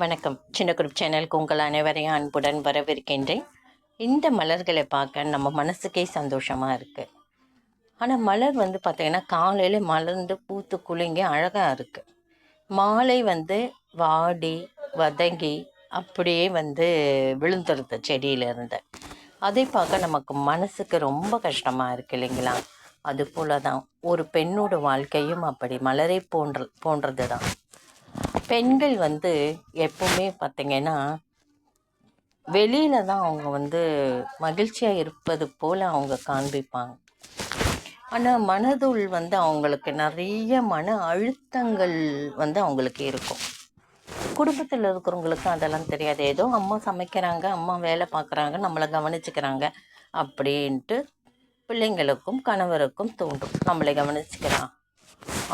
வணக்கம். சின்ன குரூப் சேனலுக்கு உங்கள் அனைவரையும் அன்புடன் வரவேற்கின்றேன். இந்த மலர்களை பார்க்க நம்ம மனசுக்கே சந்தோஷமாக இருக்குது ஆனால் மலர் வந்து பார்த்திங்கன்னா காலையில் மலர்ந்து பூத்து குலுங்கி அழகாக இருக்குது மாலை வந்து வாடி வதங்கி அப்படியே வந்து விழுந்துருது செடியிலேருந்து. அதை பார்க்க நமக்கு மனசுக்கு ரொம்ப கஷ்டமாக இருக்குது இல்லைங்களா? அது போல தான் ஒரு பெண்ணோட வாழ்க்கையும் அப்படி மலரை போன்ற போன்றது தான் பெண்கள் வந்து எப்பவுமே பார்த்திங்கன்னா வெளியில் தான் அவங்க வந்து மகிழ்ச்சியாக இருப்பது போல் அவங்க காண்பிப்பாங்க. ஆனால் மனதுள் வந்து அவங்களுக்கு நிறைய மன அழுத்தங்கள் வந்து அவங்களுக்கு இருக்கும். குடும்பத்தில் இருக்கிறவங்களுக்கு அதெல்லாம் தெரியாது. ஏதோ அம்மா சமைக்கிறாங்க அம்மா வேலை பார்க்குறாங்க நம்மளை கவனிச்சுக்கிறாங்க அப்படின்ட்டு பிள்ளைங்களுக்கும் கணவருக்கும் தோன்றும். நம்மளை கவனிச்சுக்கிறான்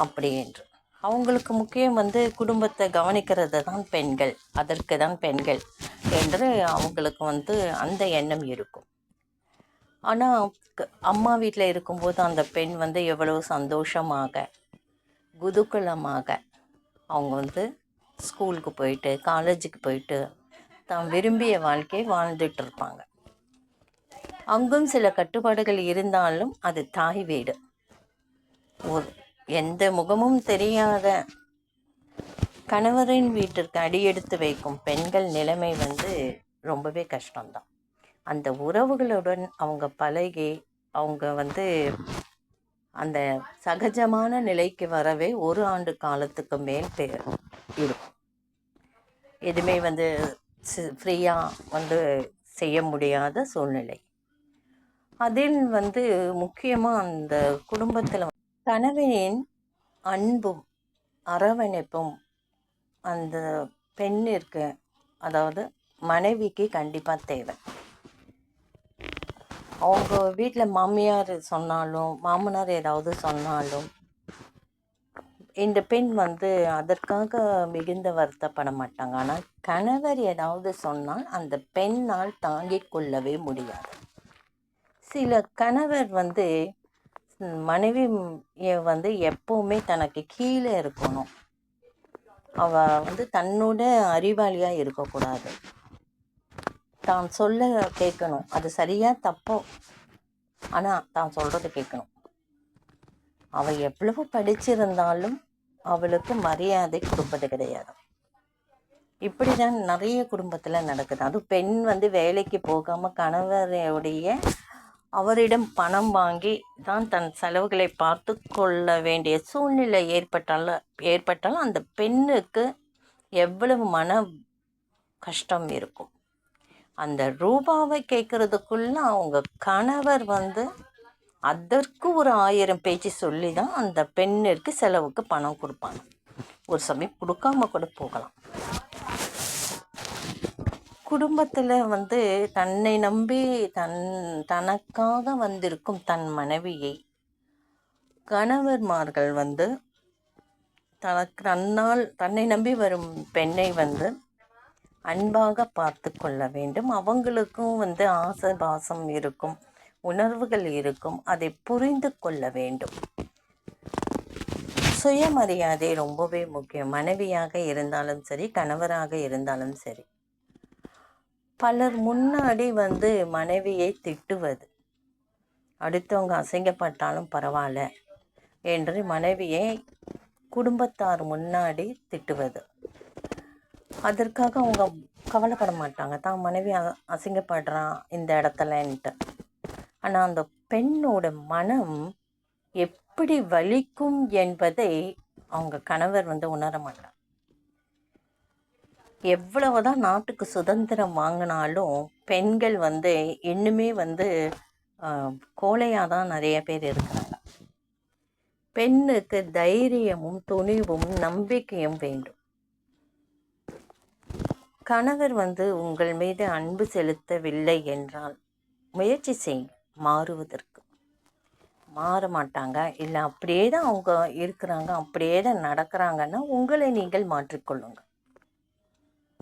அப்படின்ட்டு. அவங்களுக்கு முக்கியம் வந்து குடும்பத்தை கவனிக்கிறது தான் பெண்கள். அதற்கு தான் பெண்கள் என்று அவங்களுக்கு வந்து அந்த எண்ணம் இருக்கும். ஆனால் அம்மா வீட்டில் இருக்கும்போது அந்த பெண் வந்து எவ்வளோ சந்தோஷமாக குதூகலமாக அவங்க வந்து ஸ்கூலுக்கு போயிட்டு காலேஜுக்கு போயிட்டு தான் விரும்பிய வாழ்க்கையை வாழ்ந்துட்டு இருப்பாங்க. அங்கும் சில கட்டுப்பாடுகள் இருந்தாலும் அது தாய் வீடு. ஒரு எந்த முகமும் தெரியாத கணவரின் வீட்டிற்கு அடியெடுத்து வைக்கும் பெண்கள் நிலைமை வந்து ரொம்பவே கஷ்டம்தான். அந்த உறவுகளுடன் அவங்க பழகி அவங்க வந்து அந்த சகஜமான நிலைக்கு வரவே ஒரு ஆண்டு காலத்துக்கு மேல் இருக்கும். எதுவுமே வந்து ஃப்ரீயாக வந்து செய்ய முடியாத சூழ்நிலை. அதில் வந்து முக்கியமாக அந்த குடும்பத்தில் கணவனின் அன்பும் அரவணைப்பும் அந்த பெண்ணிற்கு அதாவது மனைவிக்கு கண்டிப்பாக தேவை. அவங்க வீட்டில் மாமியார் சொன்னாலும் மாமனார் ஏதாவது சொன்னாலும் இந்த பெண் வந்து அதற்காக மிகுந்த வருத்தப்பட மாட்டாங்க. ஆனால் கணவர் ஏதாவது சொன்னால் அந்த பெண்ணால் தாங்கிக் கொள்ளவே முடியாது. சில கணவர் வந்து மனைவி வந்து எப்போவுமே தனக்கு கீழே இருக்கணும். அவள் வந்து தன்னோட அறிவாளியாக இருக்கக்கூடாது. தான் சொல்ல கேட்கணும். அது சரியாக தப்போ? ஆனால் தான் சொல்கிறத கேட்கணும். அவள் எவ்வளவு படிச்சிருந்தாலும் அவளுக்கு மரியாதை கொடுப்பது கிடையாது. இப்படி தான் நிறைய குடும்பத்தில் நடக்குது. அதுவும் பெண் வந்து வேலைக்கு போகாமல் கணவருடைய அவரிடம் பணம் வாங்கி தான் தன் செலவுகளை பார்த்து கொள்ள வேண்டிய சூழ்நிலை ஏற்பட்டால ஏற்பட்டாலும் அந்த பெண்ணுக்கு எவ்வளவு மன கஷ்டம் இருக்கும். அந்த ரூபாவை கேட்குறதுக்குள்ள அவங்க கணவர் வந்து அதற்கு ஒரு ஆயிரம் பேச்சு சொல்லி தான் அந்த பெண்ணிற்கு செலவுக்கு பணம் கொடுப்பாங்க. ஒரு சமயம் கொடுக்காம கூட போகலாம். குடும்பத்தில் வந்து தன்னை நம்பி தன் தனக்காக வந்திருக்கும் தன் மனைவியை கணவர்மார்கள் வந்து தனக்கு தன்னால் தன்னை நம்பி வரும் பெண்ணை வந்து அன்பாக பார்த்து கொள்ள வேண்டும். அவங்களுக்கும் வந்து ஆசை பாசம் இருக்கும் உணர்வுகள் இருக்கும். அதை புரிந்து கொள்ள வேண்டும். சுயமரியாதை ரொம்பவே முக்கியம். மனைவியாக இருந்தாலும் சரி கணவராக இருந்தாலும் சரி. பலர் முன்னாடி வந்து மனைவியை திட்டுவது. அடுத்தவங்க அசைங்கப்பட்டாலும் பரவாயில்ல என்று மனைவியை குடும்பத்தார் முன்னாடி திட்டுவது. அதற்காக அவங்க கவலைப்பட மாட்டாங்க. தான் மனைவி அசிங்கப்படுறான் இந்த இடத்துலன்ட்டு. ஆனால் அந்த பெண்ணோட மனம் எப்படி வலிக்கும் என்பதை அவங்க கணவர் வந்து உணர மாட்டாங்க எவ்வளவுதான் நாட்டுக்கு சுதந்திரம் வாங்கினாலும் பெண்கள் வந்து இன்னுமே வந்து கோழையாக தான் நிறைய பேர் இருக்கிறாங்க. பெண்ணுக்கு தைரியமும் துணிவும் நம்பிக்கையும் வேண்டும். கணவர் வந்து உங்கள் மீது அன்பு செலுத்தவில்லை என்றால் முயற்சி செய் மாறுவதற்கு. மாற மாட்டாங்க இல்லை அப்படியே தான் அவங்க இருக்கிறாங்க அப்படியே தான் நடக்கிறாங்கன்னா உங்களை நீங்கள் மாற்றிக்கொள்ளுங்கள்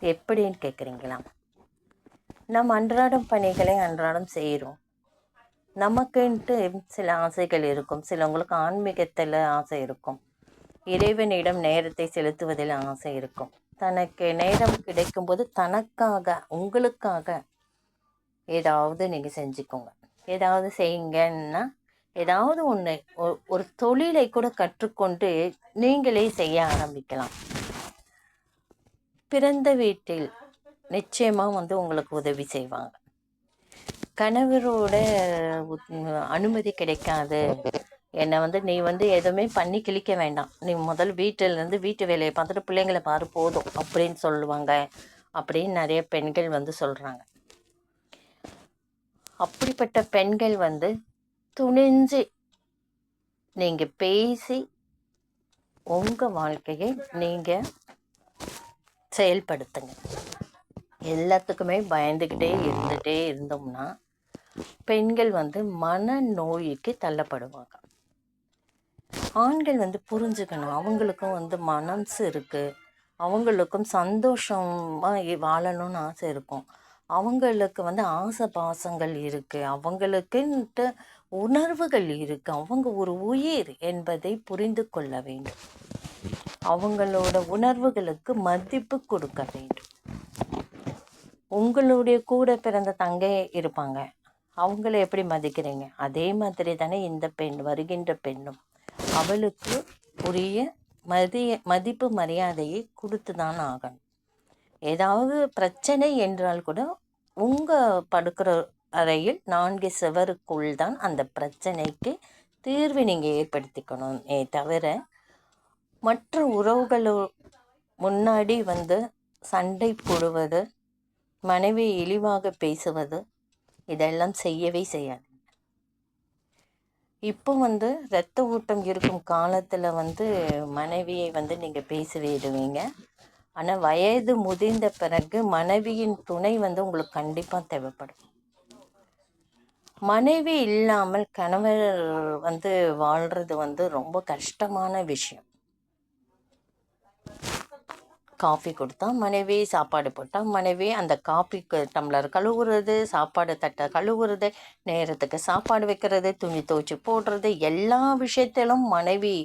எப்படின்னு கேட்குறீங்களா நம் அன்றாடம் பணிகளை அன்றாடம் செய்கிறோம். நமக்குன்ட்டு சில ஆசைகள் இருக்கும். சிலவங்களுக்கு ஆன்மீகத்தில் ஆசை இருக்கும். இறைவனிடம் நேரத்தை செலுத்துவதில் ஆசை இருக்கும். தனக்கு நேரம் கிடைக்கும்போது தனக்காக உங்களுக்காக ஏதாவது நீங்கள் செஞ்சுக்கோங்க. ஏதாவது செய்யுங்கன்னா ஏதாவது ஒன்று ஒரு தொழிலை கூட கற்றுக்கொண்டு நீங்களே செய்ய ஆரம்பிக்கலாம். பிறந்த வீட்டில் நிச்சயமாக வந்து உங்களுக்கு உதவி செய்வாங்க. கணவரோட அனுமதி கிடைக்காது. என்னை வந்து நீ வந்து எதுவுமே பண்ணி கிழிக்க வேண்டாம். நீ முதல் வீட்டிலேருந்து வீட்டு வேலையை பார்த்துட்டு பிள்ளைங்களை பாரு போதும் அப்படின்னு சொல்லுவாங்க அப்படின்னு நிறைய பெண்கள் வந்து சொல்கிறாங்க அப்படிப்பட்ட பெண்கள் வந்து துணிஞ்சு நீங்கள் பேசி உங்கள் வாழ்க்கையை நீங்கள் செயல்படுத்துங்க. எல்லாத்துக்குமே பயந்துக்கிட்டே இருந்துகிட்டே இருந்தோம்னா பெண்கள் வந்து மன நோய்க்கு தள்ளப்படுவாங்க. ஆண்கள் வந்து புரிஞ்சுக்கணும். அவங்களுக்கும் வந்து மனசு இருக்குது அவங்களுக்கும் சந்தோஷமாக வாழணும்னு ஆசை இருக்கும். அவங்களுக்கு வந்து ஆசை பாசங்கள் இருக்குது அவங்களுக்குன்ட்டு உணர்வுகள் இருக்குது அவங்க ஒரு உயிர் என்பதை புரிந்து கொள்ள வேண்டும். அவங்களோட உணர்வுகளுக்கு மதிப்பு கொடுக்க வேண்டும். உங்களுடைய கூட பிறந்த தங்கை இருப்பாங்க. அவங்கள எப்படி மதிக்கிறீங்க? அதே மாதிரி தானே இந்த பெண் வருகின்ற பெண்ணும். அவளுக்கு உரிய மதிய மதிப்பு மரியாதையை கொடுத்து தான் ஆகணும். ஏதாவது பிரச்சனை என்றால் கூட உங்கள் படுக்கிற அறையில் நான்கு சுவருக்குள் தான் அந்த பிரச்சனைக்கு தீர்வு நீங்கள் ஏற்படுத்திக்கணும். ஏ தவிர மற்ற உறவுகளோ முன்னாடி வந்து சண்டை போடுவது மனைவி இழிவாக பேசுவது இதெல்லாம் செய்யவே செய்யாது. இப்போ வந்து இரத்த ஊட்டம் இருக்கும் காலத்தில் வந்து மனைவியை வந்து நீங்கள் பேசிவிடுவீங்க ஆனால் வயது முதிர்ந்த பிறகு மனைவியின் துணை வந்து உங்களுக்கு கண்டிப்பாக தேவைப்படும். மனைவி இல்லாமல் கணவர் வந்து வாழ்கிறது வந்து ரொம்ப கஷ்டமான விஷயம். காஃபி கொடுத்தா மனைவி சாப்பாடு போட்டால் மனைவி அந்த காஃபி டம்ளர் கழுவுறது சாப்பாடு தட்டை கழுவுறது நேரத்துக்கு சாப்பாடு வைக்கிறது துணி துவைச்சி போடுறது எல்லா விஷயத்திலும் மனைவி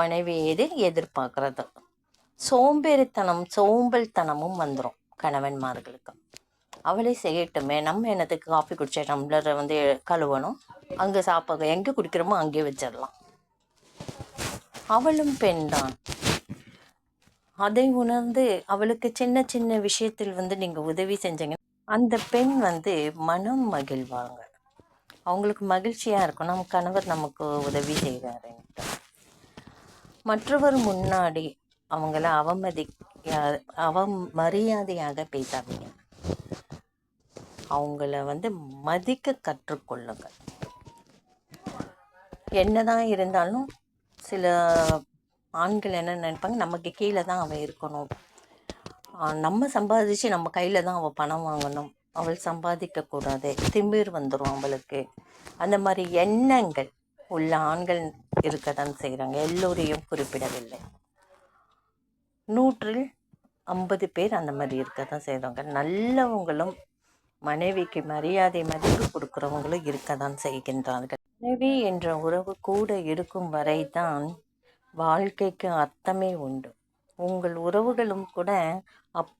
மனைவி எது எதிர்பார்க்குறது. சோம்பேறித்தனம் சோம்பல்தனமும் வந்துடும் கணவன்மார்களுக்கு. அவளே செய்யட்டுமே நம்ம என்னத்துக்கு காஃபி குடிச்ச டம்ளரை வந்து கழுவணும்? அங்கே சாப்பாடு எங்கே குடிக்கிறோமோ அங்கேயே வச்சிடலாம் அவளும் பெண்தான் அதை உணர்ந்து அவளுக்கு சின்ன சின்ன விஷயத்தில் வந்து நீங்கள் உதவி செஞ்சீங்க. அந்த பெண் வந்து மனம் மகிழ்வாங்க. அவங்களுக்கு மகிழ்ச்சியாக இருக்கும். நம்ம கணவர் நமக்கு உதவி செய்கிறாருன்ட்டு மற்றவர் முன்னாடி அவங்கள அவமதி அவமரியாதையாக பேசாதீங்க. அவங்கள வந்து மதிக்க கற்றுக்கொள்ளுங்கள். என்னதான் இருந்தாலும் சில ஆண்கள் என்ன நினைப்பாங்க? நமக்கு கீழே தான் அவன் இருக்கணும். நம்ம சம்பாதிச்சு நம்ம கையில் தான் அவள் பணம் வாங்கணும். அவள் சம்பாதிக்கக்கூடாது திமிர் வந்துடும் அவளுக்கு. அந்த மாதிரி எண்ணங்கள் உள்ள ஆண்கள் இருக்க தான் செய்கிறாங்க எல்லோரையும் குறிப்பிடவில்லை. நூற்றில் ஐம்பது பேர் அந்த மாதிரி இருக்க தான் செய்கிறாங்க நல்லவங்களும் மனைவிக்கு மரியாதை மதிப்பு கொடுக்குறவங்களும் இருக்க தான் செய்கின்றார்கள். மனைவி என்ற உறவு கூட இருக்கும் வரை தான் வாழ்க்கைக்கு அர்த்தமே உண்டு. உங்கள் உறவுகளும் கூட அப்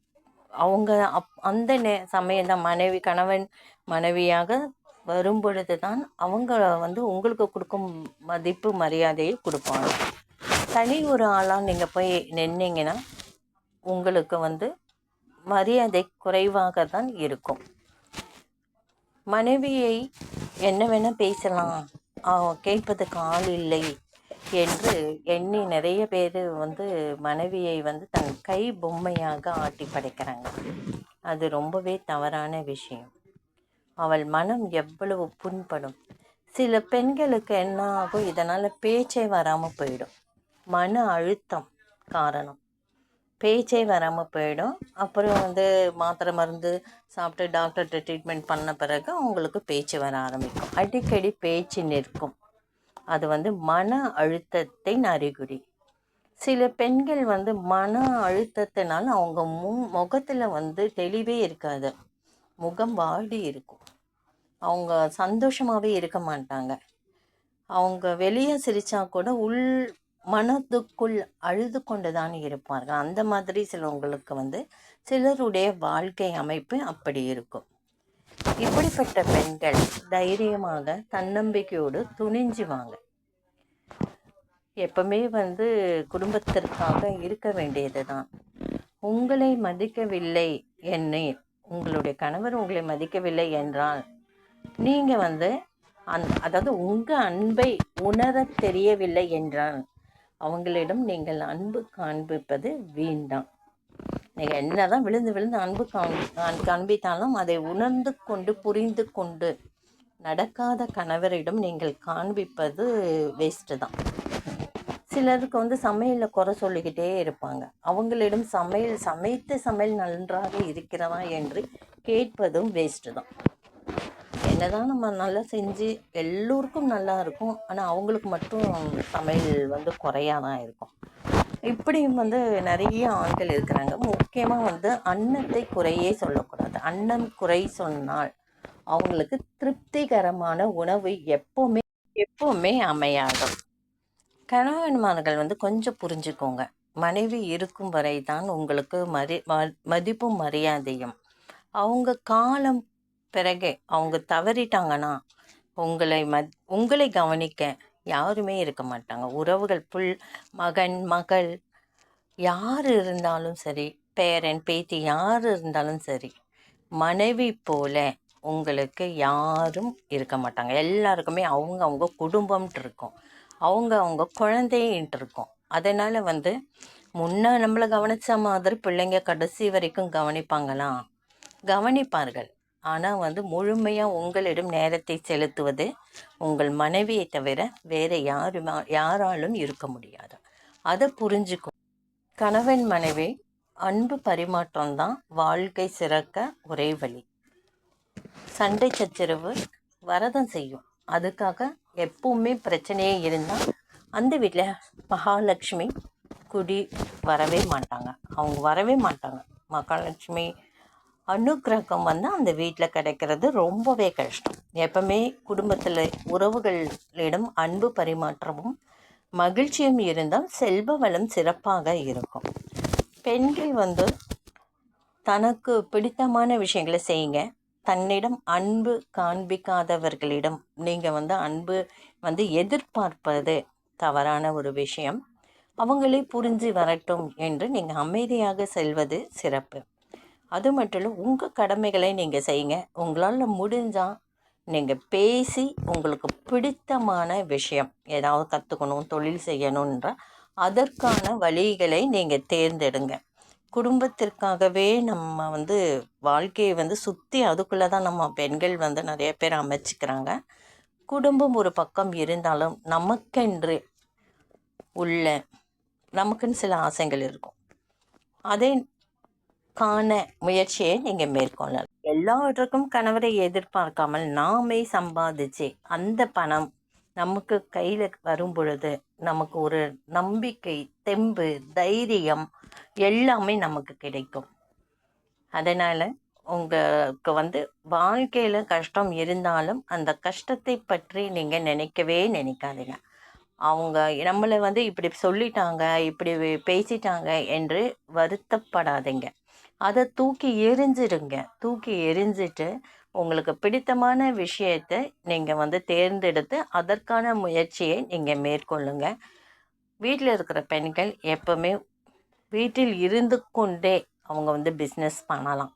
அவங்க அப் அந்த நே சமயம் தான் மனைவி கணவன் மனைவியாக வரும் பொழுது தான் அவங்க வந்து உங்களுக்கு கொடுக்கும் மதிப்பு மரியாதையை கொடுப்பாங்க. தனி ஒரு ஆளாக நீங்கள் போய் நின்னீங்கன்னா உங்களுக்கு வந்து மரியாதை குறைவாக தான் இருக்கும். மனைவியை என்ன வேணால் பேசலாம். கேட்பதுக்கு ஆள் இல்லை. என்று எண்ணி நிறைய பேர் வந்து மனைவியை வந்து தன் கை பொம்மையாக ஆட்டி படைக்கிறாங்க. அது ரொம்பவே தவறான விஷயம். அவள் மனம் எவ்வளவு புண்படும். சில பெண்களுக்கு என்ன ஆகும் இதனால் பேச்சே வராமல் போயிடும். மன அழுத்தம் காரணம். பேச்சே வராமல் போயிடும். அப்புறம் வந்து மாத்திரை மருந்து சாப்பிட்டு டாக்டர்கிட்ட ட்ரீட்மெண்ட் பண்ண பிறகு அவங்களுக்கு பேச்சு வர ஆரம்பிக்கும். அடிக்கடி பேச்சு நிற்கும். அது வந்து மன அழுத்தத்தின் அறிகுறி. சில பெண்கள் வந்து மன அழுத்தத்தினால அவங்க மு முகத்தில் வந்து தெளிவே இருக்காது. முகம் வாடி இருக்கும். அவங்க சந்தோஷமாகவே இருக்க மாட்டாங்க. அவங்க வெளியே சிரித்தா கூட உள் மனதுக்குள் அழுது கொண்டுதான் இருப்பார்கள். அந்த மாதிரி சிலவங்களுக்கு வந்து சிலருடைய வாழ்க்கை அமைப்பு அப்படி இருக்கும். இப்படிப்பட்ட பெண்கள் தைரியமாக தன்னம்பிக்கையோடு துணிஞ்சுவாங்க எப்பவுமே வந்து குடும்பத்திற்காக இருக்க வேண்டியது தான் உங்களை மதிக்கவில்லை என்னை உங்களுடைய கணவர் உங்களை மதிக்கவில்லை என்றால் நீங்கள் வந்து அந் அதாவது உங்கள் அன்பை உணரத் தெரியவில்லை என்றால் அவங்களிடம் நீங்கள் அன்பு காண்பிப்பது வீண்தான் நீங்கள் என்னதான் விழுந்து விழுந்து அன்பு காண்பித்தாலும் அதை உணர்ந்து கொண்டு புரிந்து கொண்டு நடக்காத கணவரிடம் நீங்கள் காண்பிப்பது வேஸ்ட்டு தான். சிலருக்கு வந்து சமையலில் குறை சொல்லிக்கிட்டே இருப்பாங்க. அவங்களிடம் சமையல் சமைத்த சமையல் நன்றாக இருக்கிறதா என்று கேட்பதும் வேஸ்ட்டு தான். என்னதான் நம்ம நல்லா செஞ்சு எல்லோருக்கும் நல்லா இருக்கும். ஆனால் அவங்களுக்கு மட்டும் சமையல் வந்து குறையாதான் இருக்கும். இப்படியும் வந்து நிறைய ஆண்கள் இருக்கிறாங்க. முக்கியமாக வந்து அன்னத்தை குறையே சொல்லக்கூடாது. அன்னம் குறை சொன்னால் அவங்களுக்கு திருப்திகரமான உணவு எப்போவுமே எப்போவுமே அமையாது கணவன்மார்கள் வந்து கொஞ்சம் புரிஞ்சுக்கோங்க. மனைவி இருக்கும் வரை தான் உங்களுக்கு மரி ம- மதிப்பும் மரியாதையும். அவங்க காலம் பிறகு அவங்க தவறிட்டாங்கன்னா உங்களை மத் உங்களை கவனிக்க யாருமே இருக்க மாட்டாங்க. உறவுகள் புல் மகன் மகள். யார் இருந்தாலும் சரி பேரன் பேத்தி யார் இருந்தாலும் சரி மனைவி போல உங்களுக்கு யாரும் இருக்க மாட்டாங்க. எல்லாருக்குமே அவங்க அவங்க குடும்பம்ன்ட்டு இருக்கும். அவங்க அவங்க குழந்தைன்ட்டு இருக்கும். அதனால் வந்து முன்னே நம்மளை கவனித்த மாதிரி பிள்ளைங்க கடைசி வரைக்கும் கவனிப்பாங்களா கவனிப்பார்கள். ஆனால் வந்து முழுமையாக உங்களிடம் நேரத்தை செலுத்துவது உங்கள் மனைவியை தவிர வேறு யாருமா யாராலும் இருக்க முடியாது. அதை புரிஞ்சுக்கும் கணவன் மனைவி அன்பு பரிமாற்றம் தான் வாழ்க்கை சிறக்க ஒரே வழி. சண்டை சச்சரவு வரதம் செய்யும். அதுக்காக எப்பவுமே பிரச்சனையே இருந்தால் அந்த வீட்டில் மகாலட்சுமி குடி வரவே மாட்டாங்க. அவங்க வரவே மாட்டாங்க. மகாலட்சுமி அனுகிரகம் வந்து அந்த வீட்டில் கிடைக்கிறது ரொம்பவே கஷ்டம். எப்பவுமே குடும்பத்தில் உறவுகளிடம் அன்பு பரிமாற்றமும் மகிழ்ச்சியும் இருந்தால் செல்வ வளம் சிறப்பாக இருக்கும். பெண்கள் வந்து தனக்கு பிடித்தமான விஷயங்களை செய்யுங்க. தன்னிடம் அன்பு காண்பிக்காதவர்களிடம் நீங்கள் வந்து அன்பு வந்து எதிர்பார்ப்பது தவறான ஒரு விஷயம். அவங்களே புரிஞ்சு வரட்டும் என்று நீங்கள் அமைதியாக செல்வது சிறப்பு. அது மட்டும் இல்லை உங்கள் கடமைகளை நீங்கள் செய்யுங்க. உங்களால் முடிஞ்சால் நீங்கள் பேசி உங்களுக்கு பிடித்தமான விஷயம் ஏதாவது கற்றுக்கணும் தொழில் செய்யணுன்ற அதற்கான வழிகளை நீங்கள் தேர்ந்தெடுங்க. குடும்பத்திற்காகவே நம்ம வந்து வாழ்க்கையை வந்து சுற்றி அதுக்குள்ளே தான் நம்ம பெண்கள் வந்து நிறைய பேர் அமைச்சிக்கிறாங்க. குடும்பம் ஒரு பக்கம் இருந்தாலும் நமக்கென்று உள்ள நமக்குன்னு சில ஆசைகள் இருக்கும். அதே காண முயற்சியை நீங்கள் மேற்கொள்ளலாம். எல்லாவற்றுக்கும் கணவரை எதிர்பார்க்காமல் நாமே சம்பாதிச்சு அந்த பணம் நமக்கு கையில் வரும் பொழுது நமக்கு ஒரு நம்பிக்கை தெம்பு தைரியம் எல்லாமே நமக்கு கிடைக்கும். அதனால் உங்களுக்கு வந்து வாழ்க்கையில் கஷ்டம் இருந்தாலும் அந்த கஷ்டத்தை பற்றி நீங்கள் நினைக்கவே நினைக்காதீங்க. அவங்க நம்மளை வந்து இப்படி சொல்லிட்டாங்க இப்படி பேசிட்டாங்க என்று வருத்தப்படாதீங்க. அதை தூக்கி எரிஞ்சிடுங்க தூக்கி எரிஞ்சிட்டு உங்களுக்கு பிடித்தமான விஷயத்தை நீங்கள் வந்து தேர்ந்தெடுத்து அதற்கான முயற்சியை நீங்கள் மேற்கொள்ளுங்க. வீட்டில் இருக்கிற பெண்கள் எப்பவுமே வீட்டில் இருந்து கொண்டே அவங்க வந்து பிஸ்னஸ் பண்ணலாம்.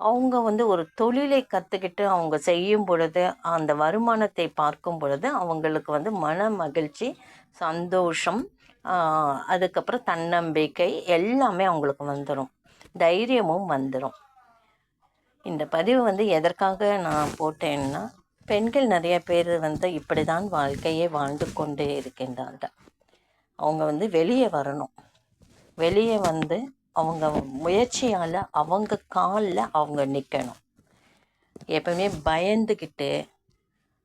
அவங்க வந்து ஒரு தொழிலை கற்றுக்கிட்டு அவங்க செய்யும் பொழுது அந்த வருமானத்தை பார்க்கும் பொழுது அவங்களுக்கு வந்து மன மகிழ்ச்சி சந்தோஷம் அதுக்கப்புறம் தன்னம்பிக்கை எல்லாமே அவங்களுக்கு வந்துடும் தைரியமும் வந்துடும் இந்த பதிவு வந்து எதற்காக நான் போட்டேன்னா பெண்கள் நிறைய பேர் வந்து இப்படி தான் வாழ்க்கையை வாழ்ந்து கொண்டே இருக்கின்றார்கள். அவங்க வந்து வெளியே வரணும். வெளியே வந்து அவங்க முயற்சியால் அவங்க காலில் அவங்க நிற்கணும் எப்பவுமே பயந்துக்கிட்டு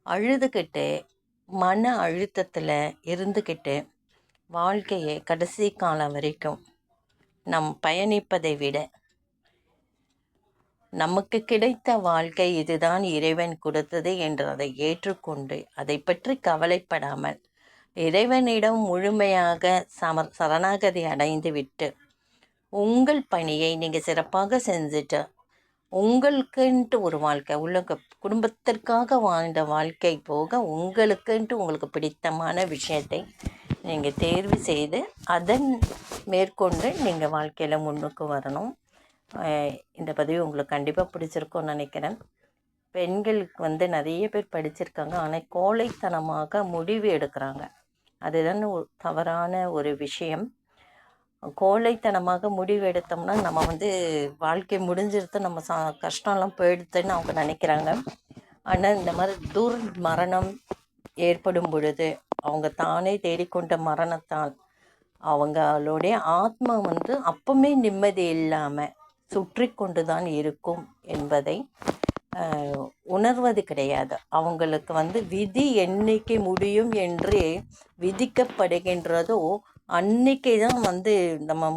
அழுதுகிட்டு மன அழுத்தத்தில் இருந்துக்கிட்டு வாழ்க்கையை கடைசி காலம் வரைக்கும் நம் பயணிப்பதை விட நமக்கு கிடைத்த வாழ்க்கை இதுதான் இறைவன் கொடுத்தது என்று அதை ஏற்றுக்கொண்டு அதை பற்றி கவலைப்படாமல் இறைவனிடம் முழுமையாக சமர் சரணாகதி அடைந்து விட்டு உங்கள் பணியை நீங்கள் சிறப்பாக செஞ்சுட்டு உங்களுக்குன்ட்டு ஒரு வாழ்க்கை உள்ள குடும்பத்திற்காக வாழ்ந்த வாழ்க்கை போக உங்களுக்குன்ட்டு உங்களுக்கு பிடித்தமான விஷயத்தை நீங்கள் தேர்வு செய்து அதன் மேற்கொண்டு நீங்கள் வாழ்க்கையில் முன்னுக்கு வரணும். இந்த பதவி உங்களுக்கு கண்டிப்பாக பிடிச்சிருக்கும்னு நினைக்கிறேன். பெண்களுக்கு வந்து நிறைய பேர் படிச்சிருக்காங்க. ஆனால் கோழைத்தனமாக முடிவு எடுக்கிறாங்க. அதுதான் தவறான ஒரு விஷயம். கோழைத்தனமாக முடிவு எடுத்தோம்னா நம்ம வந்து வாழ்க்கை முடிஞ்சிருத்து நம்ம சா கஷ்டம்லாம் போயிடுதுன்னு அவங்க நினைக்கிறாங்க. ஆனால் இந்த மாதிரி துர் மரணம் ஏற்படும் பொழுது அவங்க தானே தேடிக்கொண்ட மரணத்தால். அவங்களுடைய ஆத்மா வந்து அப்பவுமே நிம்மதி இல்லாமல் சுற்றி கொண்டு தான் இருக்கும் என்பதை உணர்வது கிடையாது. அவங்களுக்கு வந்து விதி என்னைக்கு முடியும் என்று விதிக்கப்படுகின்றதோ அன்னைக்கு தான் வந்து நம்ம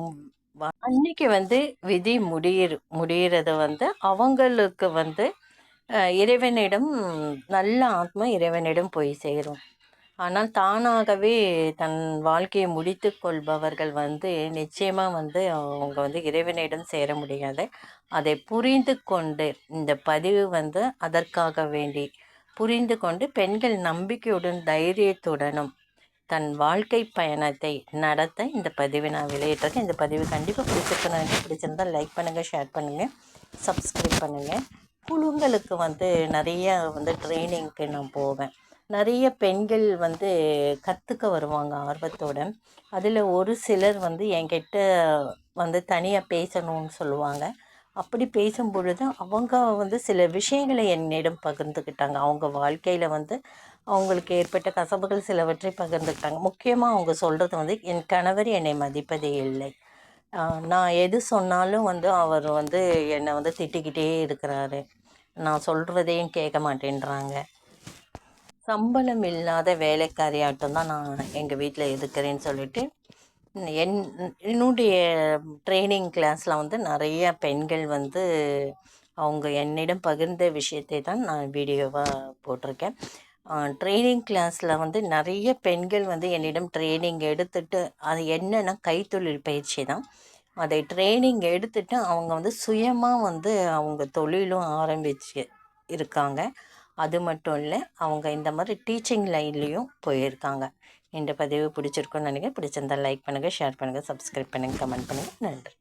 அன்னைக்கு வந்து விதி முடியிற முடிகிறது வந்து அவங்களுக்கு வந்து இறைவனிடம் நல்ல ஆத்மா இறைவனிடம் போய் சேரும். ஆனால் தானாகவே தன் வாழ்க்கையை முடித்து கொள்பவர்கள் வந்து நிச்சயமாக வந்து அவங்க வந்து இறைவனிடம் சேர முடியாது. அதை புரிந்து கொண்டு இந்த பதிவு வந்து அதற்காக வேண்டி புரிந்து கொண்டு பெண்கள் நம்பிக்கையுடன் தைரியத்துடனும் தன் வாழ்க்கை பயணத்தை நடத்த இந்த பதிவை நான் வெளியிட்டிருக்கேன். இந்த பதிவு கண்டிப்பாக பிடிச்சிருக்கணும் பிடிச்சிருந்தால் லைக் பண்ணுங்கள் ஷேர் பண்ணுங்கள் சப்ஸ்கிரைப் பண்ணுங்கள் குழுங்களுக்கு வந்து நிறைய வந்து ட்ரைனிங்க்கு நான் போவேன். நிறைய பெண்கள் வந்து கற்றுக்க வருவாங்க ஆர்வத்தோடு அதில் ஒரு சிலர் வந்து என்கிட்ட வந்து தனியாக பேசணும்னு சொல்லுவாங்க. அப்படி பேசும் பொழுது அவங்க வந்து சில விஷயங்களை என்னிடம் பகிர்ந்துக்கிட்டாங்க அவங்க வாழ்க்கையில் வந்து அவங்களுக்கு ஏற்பட்ட கசப்புகள் சிலவற்றை பகிர்ந்துக்கிட்டாங்க முக்கியமாக அவங்க சொல்கிறது வந்து என் கணவர் என்னை மதிப்பதே இல்லை. நான் எது சொன்னாலும் வந்து அவர் வந்து என்னை வந்து திட்டிக்கிட்டே இருக்கிறாரு. நான் சொல்கிறதையும் கேட்க மாட்டேன்றாங்க. சம்பளம் இல்லாத வேலைக்காரியாட்டம் தான் நான் எங்கள் வீட்டில் இருக்கிறேன்னு சொல்லிட்டு என் என்னுடைய ட்ரைனிங் கிளாஸில் வந்து நிறைய பெண்கள் வந்து அவங்க என்னிடம் பகிர்ந்த விஷயத்தை தான் நான் வீடியோவாக போட்டிருக்கேன். ட்ரைனிங் கிளாஸில் வந்து நிறைய பெண்கள் வந்து என்னிடம் ட்ரைனிங் எடுத்துகிட்டு அது என்னென்னா கைத்தொழில் பயிற்சி தான். அதை ட்ரைனிங் எடுத்துட்டு அவங்க வந்து சுயமாக வந்து அவங்க தொழிலும் ஆரம்பிச்சு இருக்காங்க. அது மட்டும் இல்லை அவங்க இந்த மாதிரி டீச்சிங் லைன்லேயும் போயிருக்காங்க. இந்த பதிவு பிடிச்சிருக்குன்னு நினைக்கிறேன். பிடிச்சிருந்தால் லைக் பண்ணுங்கள் ஷேர் பண்ணுங்கள் சப்ஸ்கிரைப் பண்ணுங்கள் கமெண்ட் பண்ணுங்கள் நன்றி.